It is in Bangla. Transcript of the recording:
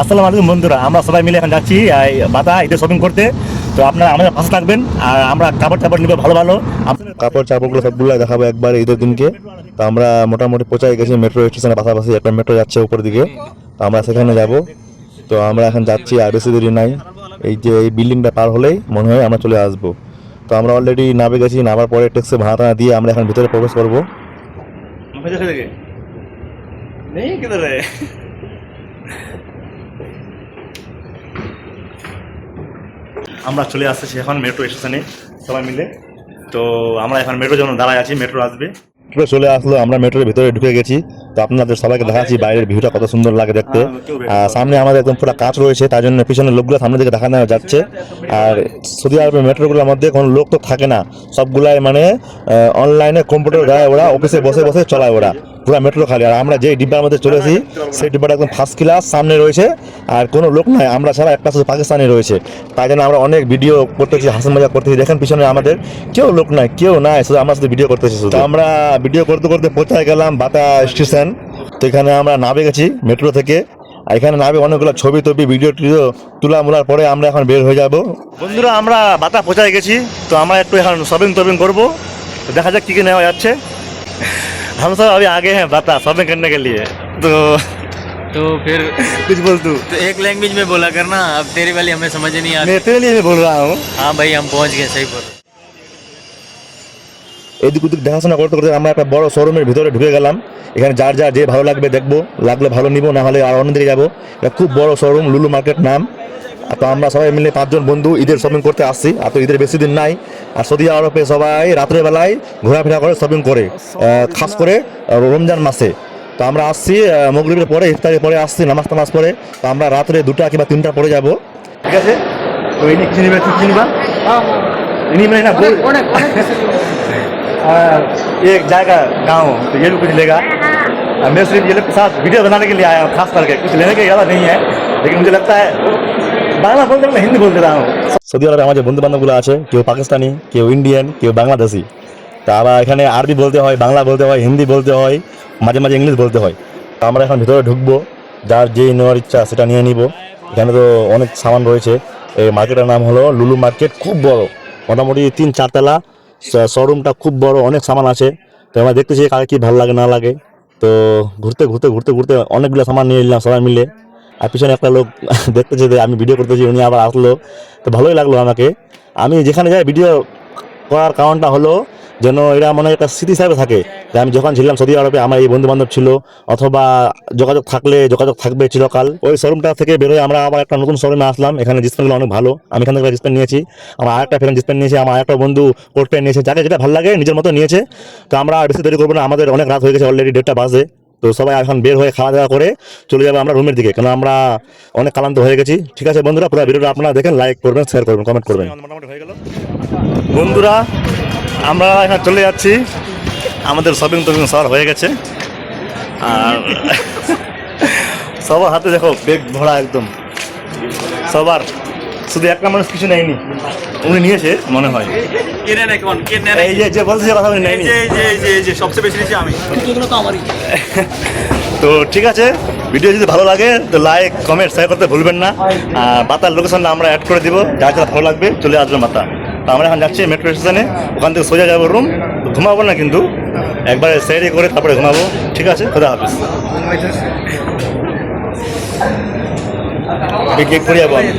আসসালামু আলাইকুম বন্ধুরা আমরা সবাই মিলে এখন যাচ্ছি বাতা ঈদের শপিং করতে। তো আপনারা আমাদের পাশে থাকবেন আর আমরা কাপড় টাপড় নিবে ভালো ভালো। কাপড় চাপড়গুলো সবগুলো দেখাবো একবার ঈদের দিনকে। তো আমরা মোটামুটি পৌঁছায় গেছি মেট্রো স্টেশনের পাশাপাশি একটা মেট্রো যাচ্ছে উপর দিকে। তো আমরা সেখানে যাব। তো আমরা এখন যাচ্ছি আর বেশি দেরি নাই। এই যে এই বিল্ডিংটা পার হলেই মনে হয় আমরা চলে আসব। তো আমরা অলরেডি নামে গেছি নামার পরে ট্যাক্সি ভাড়া দিয়ে আমরা এখন ভিতরে প্রবেশ করব। मुझे আমরা চলে আসতেছি এখন মেট্রো স্টেশনে সবাই মিলে। তো আমরা এখন মেট্রোর জন্য দাঁড়ায় আছি মেট্রো আসবে। মেট্রো চলে আসলো আমরা মেট্রোর ভিতরে ঢুকে গেছি। তো আপনাদের সবাইকে দেখাচ্ছি বাইরের ভিউটা কত সুন্দর লাগে দেখতে। আর সামনে আমাদের একদম পুরো কাঁচ রয়েছে তার জন্য পিছনের লোকগুলো সামনে দিকে দেখানো যাচ্ছে। আর সৌদি আরবের মেট্রোগুলোর মধ্যে কোনো লোক তো থাকে না। সবগুলাই মানে অনলাইনে কম্পিউটার দেয় ওরা অফিসে বসে বসে চলায় ওরা। পুরো মেট্রো খালি। আর আমরা যে ডিব্বার মধ্যে চলেছি সেই ডিব্বাটা একদম ফার্স্ট ক্লাস সামনে রয়েছে। আর কোনো লোক নাই, আমরা ছাড়া একটা শুধু পাকিস্তানি রয়েছে। তাই জন্য আমরা অনেক ভিডিও করতেছি হাসিন মজা করতেছি। দেখেন পিছনে আমাদের কেউ লোক নাই, কেউ নাই, শুধু আমরা শুধু ভিডিও করতেছি শুধু। আমরা ভিডিও করতে করতে পৌঁছায় গেলাম? বাতা স্টেশন তো এখানে আমরা নামে গেছি মেট্রো থেকে। এখানে নামে অনেকগুলো ছবি টবি ভিডিও টিডিও তুলা মোলার পরে আমরা এখন বের হয়ে যাব। বন্ধুরা, আমরা বাতা পৌঁছায় গেছি। তো আমরা একটু এখন শপিং টপিং করব। দেখা যাক কী কী নেওয়া যাচ্ছে। हम सब अभी आगे हैं बाता शॉपिंग करने के लिए तो तो फिर कुछ बोल तू तो एक लैंग्वेज में बोला करना अब तेरी वाली हमें समझ नहीं आती मैं तेरे लिए भी बोल रहा हूँ हाँ भाई हम पहुंच गए सही बोल এদিক ওদিক দেখাশোনা করতে করতে আমরা একটা বড় শোরুমের ভিতরে ঢুকে গেলাম এখানে যার যার যে ভালো লাগবে দেখবো লাগলে ভালো নিবো না হলে আর অন্যদিকে যাবো এটা খুব বড় শোরুম লুলু মার্কেট নাম আর তো আমরা সবাই মিলে পাঁচজন বন্ধু ঈদের শপিং করতে আসছি আর তো ঈদের বেশি দিন নাই আর সৌদি আরবে সবাই রাত্রে বেলায় ঘোরাফেরা করে শপিং করে আহ, খাস করে আহ, রমজান মাসে তো আমরা আসছি আহ, মগরিবের পরে ইফতারের পরে আসছি নামাজ টামাজ পরে তো আমরা রাত্রে দুটা কিংবা তিনটা পরে যাব ঠিক আছে তো ইনি কিছু নিবে তুই কিছু নিবা इन्हीं में ना बोल हाँ, ये एक जाएगा गाँव तो ये भी कुछ लेगा और मैं सिर्फ ये लोग के साथ वीडियो बनाने के लिए आया हूँ खास करके कुछ लेने का इरादा नहीं है लेकिन मुझे लगता है বাংলা বলতে হিন্দি বলতে পারো সৌদি আরবে আমার যে বন্ধু বান্ধবগুলো আছে, কেউ পাকিস্তানি, কেউ ইন্ডিয়ান কেউ বাংলাদেশি। তা আবার এখানে আরবি বলতে হয়, বাংলা বলতে হয়, হিন্দি বলতে হয়, মাঝে মাঝে ইংলিশ বলতে হয়। তা আমরা এখন ভিতরে ঢুকবো, যার যে নেওয়ার ইচ্ছা সেটা নিয়ে নিব। এখানে তো অনেক সামান রয়েছে। এই মার্কেটের নাম হলো লুলু মার্কেট, খুব বড়। মোটামুটি তিন চারতলা শোরুমটা খুব বড়, অনেক সামান আছে। তো আমরা দেখতেছি কার কি ভালো লাগে, না লাগে। তো ঘুরতে ঘুরতে ঘুরতে ঘুরতে অনেকগুলো সামান নিয়ে নিলাম সবাই মিলে। আর পিছনে একটা লোক দেখতেছে যে আমি ভিডিও করতেছি, উনি আবার আসলো। তো ভালোই লাগল আমাকে। আমি যেখানে যাই ভিডিও করার কারণটা হলো যেন এরা মনে হয় একটা স্মৃতি হিসাবে থাকে। যে আমি যখন ছিলাম সৌদি আরবে, আমার এই বন্ধু বান্ধব ছিল, অথবা যোগাযোগ থাকলে যোগাযোগ থাকবে চিরকাল। ওই শোরুমটা থেকে বেরোয় আমরা আবার একটা নতুন শোরুমে আসলাম। এখানে ডিসপ্লেগুলো অনেক ভালো। আমি এখান থেকে ডিসপ্লে নিয়েছি। আমার আরেকটা ফ্রেন্ড ডিসপ্লে নিয়েছে, আমার আরেকটা বন্ধু কোট প্যান্ট নিয়েছে। যাকে যেটা ভালো লাগে, নিজের মতো নিয়েছে। তো আমরা বেশি দেরি করব না। আমাদের অনেক রাত হয়ে গেছে অলরেডি ডেটটা বাজে। তো সবাই এখন বের হয়ে খাওয়া দাওয়া করে চলে যাব আমরা রুমের দিকে। কারণ আমরা অনেক ক্লান্ত হয়ে গেছি। ঠিক আছে বন্ধুরা, পুরো ভিডিওটা আপনারা দেখেন লাইক করবেন শেয়ার করবেন কমেন্ট করবেন। হয়ে বন্ধুরা, আমরা এখন চলে যাচ্ছি। আমাদের শপিং টপিং সবার হয়ে গেছে। আর সবার হাতে দেখো বেগ ভরা একদম। সবার। শুধু একটা মানুষ কিছু নেয়নি। উনি নিয়েছে, মনে হয়। নেই কিনে এই যে যে বলছে কথা উনি নেয়নি। যে যে যে যে সবচেয়ে বেশি নিয়েছি আমি। তো ঠিক আছে ভিডিও যদি ভালো লাগে তো লাইক কমেন্ট শেয়ার করতে ভুলবেন না। আর বাতার লোকেশনটা আমরা অ্যাড করে দিব যা যা ভালো লাগবে চলে আসবে মাতা তো আমরা এখন যাচ্ছি মেট্রো স্টেশনে ওখান থেকে সোজা যাব রুম ঘুমাবো না কিন্তু। একবারে সেরে করে তারপরে ঘুমাবো। ঠিক আছে খোদা হাফিজ। করে যাব আমি।